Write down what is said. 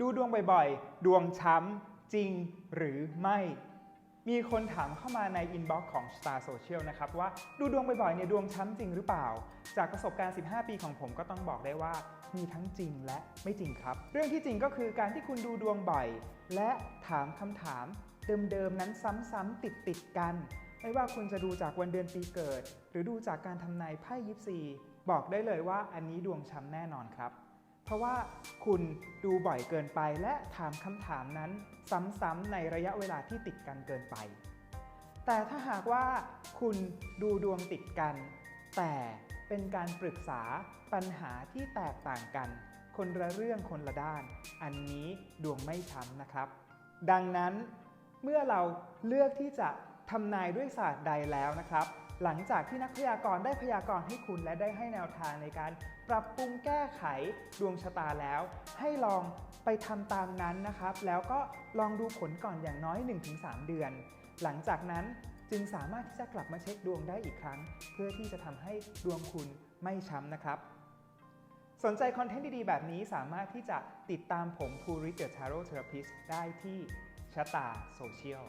ดูดวงบ่อยๆ ดวงช้ำจริงหรือไม่ มีคนถามเข้ามาในอินบ็อกซ์ของ Star Social นะครับว่าดูดวงบ่อยๆ เนี่ยดวงช้ำจริงหรือเปล่า จากประสบการณ์ 15 ปีของผมก็ต้องบอกได้ว่า มีทั้งจริงและไม่จริงครับ เรื่องที่จริงก็คือการที่คุณดูดวงบ่อย และถามคำถามเดิมๆ นั้นซ้ำๆติดๆกัน ไม่ว่าคุณจะดูจากวันเดือนปีเกิด หรือดูจากการทำนายไพ่ยิปซี บอกได้เลยว่าอันนี้ดวงช้ำแน่นอนครับ เพราะว่าคุณดูบ่อยเกินไปและถามคำถามนั้นซ้ำๆในระยะเวลาที่ติดกันเกินไป แต่ถ้าหากว่าคุณดูดวงติดกัน แต่เป็นการปรึกษาปัญหาที่แตกต่างกัน คนละเรื่องคนละด้าน อันนี้ดวงไม่ช้ำนะครับ ดังนั้นเมื่อเราเลือกที่จะทำนายด้วยศาสตร์ใดแล้วนะครับ หลังจากที่นักพยากรณ์ได้พยากรณ์ให้คุณและได้ให้แนวทางในการปรับปรุงแก้ไขดวงชะตาแล้ว ให้ลองไปทำตามนั้นนะครับ แล้วก็ลองดูผลก่อนอย่างน้อย 1-3 เดือน หลังจากนั้นจึงสามารถที่จะกลับมาเช็คดวงได้อีกครั้ง เพื่อที่จะทำให้ดวงคุณไม่ช้ำนะครับ สนใจคอนเทนต์ดีๆ แบบนี้สามารถที่จะติดตามผมภูริเดอะทาโรเทอราพิสได้ที่ชะตาโซเชียล